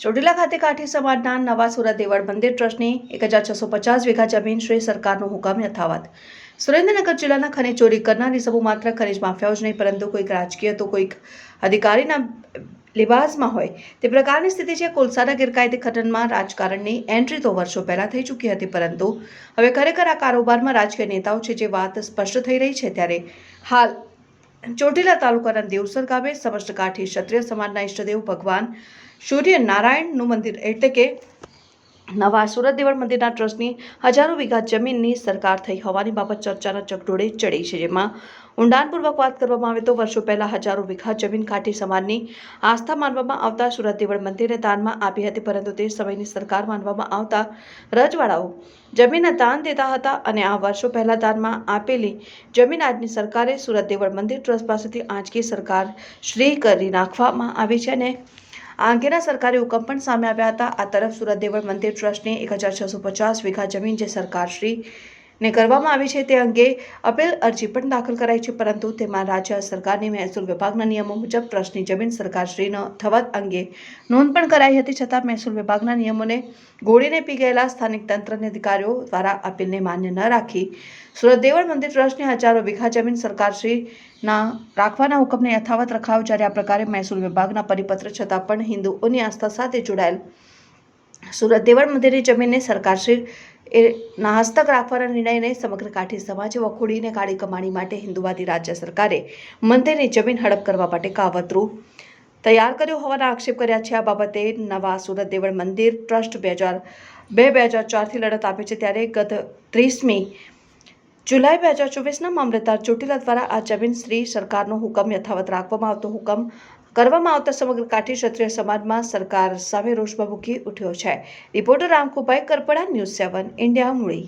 ચોટીલા ખાતે કાઠી સમાજના નવા સુરત દેવળ મંદિર ટ્રસ્ટની એક હજાર છસો પચાસ વીઘા જમીન શ્રી સરકારનો હુકમ યથાવત. સુરેન્દ્રનગર જિલ્લાના ખનિજ ચોરી કરનારી સબુ માત્ર ખનિજ માફિયાઓ જ નહીં, પરંતુ કોઈક રાજકીય તો કોઈક અધિકારીના લિબાસમાં હોય. તે પ્રકારની સ્થિતિ છે. કોલસાના ગેરકાયદે ખનનમાં રાજકારણની એન્ટ્રી તો વર્ષો પહેલા થઈ ચૂકી હતી, પરંતુ હવે ખરેખર આ કારોબારમાં રાજકીય નેતાઓ છે જે વાત સ્પષ્ટ થઈ રહી છે. ત્યારે હાલ ચોટીલા તાલુકાના દેવસર ગામે સમસ્ત કાઠી ક્ષત્રિય સમાજના ઈષ્ટદેવ ભગવાન સૂર્યનારાયણનું મંદિર એટલે કે નવા સુરત દેવળ મંદિરના ટ્રસ્ટની હજારો વીઘા જમીનની સરકાર થઈ હોવાની બાબત ચર્ચાના ચકડોળે ચડી છે. જેમાં ઊંડાણપૂર્વક વાત કરવામાં આવે તો વર્ષો પહેલા હજારો વીઘા જમીન કાઠી સમાજની આસ્થા માનવામાં આવતા સુરત દેવળ મંદિરને દાનમાં આપી હતી, પરંતુ તે સમયની સરકાર માનવામાં આવતા રજવાડાઓ જમીનને દાન દેતા હતા અને આ વર્ષો પહેલા દાનમાં આપેલી જમીન આજની સરકારે સુરત દેવળ મંદિર ટ્રસ્ટ પાસેથી આંચકી સરકાર શ્રી કરી નાખવામાં આવી છે અને આ અંગેના સરકારી હુકમ પણ સામે આવ્યા હતા. આ તરફ સુરત દેવળ મંદિર ટ્રસ્ટની એક હજાર છસો પચાસ વીઘા જમીન જે સરકારશ્રી ને કરવામાં આવી છે તે અંગે અપીલ અરજી પણ દાખલ કરાઈ છે, પરંતુ તેમાં રાજ્ય સરકારની મહેસૂલ વિભાગના નિયમો મુજબ ટ્રસ્ટની જમીન સરકારશ્રીનો થવત અંગે નોંધ પણ કરાઈ હતી, છતાં મહેસૂલ વિભાગના નિયમોને ગોળીને પી ગયેલા સ્થાનિક તંત્રના અધિકારીઓ દ્વારા અપીલને માન્ય ન રાખી. સુરત દેવળ મંદિર ટ્રસ્ટની હજારો વીઘા જમીન સરકારશ્રીના રાખવાના હુકમને યથાવત રખાવ જ્યારે આ પ્રકારે મહેસૂલ વિભાગના પરિપત્ર છતાં પણ હિન્દુઓની આસ્થા સાથે જોડાયેલ. સુરત દેવળ મંદિરની જમીનને સરકારશ્રી એ ના હસ્તક રાખવાના નિર્ણયને સમગ્ર કાઠી સમાજે વખોડીને કાળી કમાણી માટે હિન્દુવાદી રાજ્ય સરકારે મંદિરની જમીન હડપ કરવા માટે કાવતરું તૈયાર કર્યો હોવાના આક્ષેપ કર્યા છે. આ બાબતે નવા સુરત દેવળ મંદિર ટ્રસ્ટ બે હજાર બે બે હજાર ચારથી લડત આપે છે. ત્યારે ગત ત્રીસમી જુલાઈ બે હજાર ચોવીસના મામલતદાર ચોટીલા દ્વારા આ જમીન શ્રી સરકારનો હુકમ યથાવત રાખવામાં આવતો હુકમ કરવામાં આવતા સમગ્ર કાઠી ક્ષત્રિય સમાજમાં સરકાર સામે રોષમાં ભભૂકી ઉઠ્યો છે. Reporter Ramkubhai Karpada news seven, India Muli.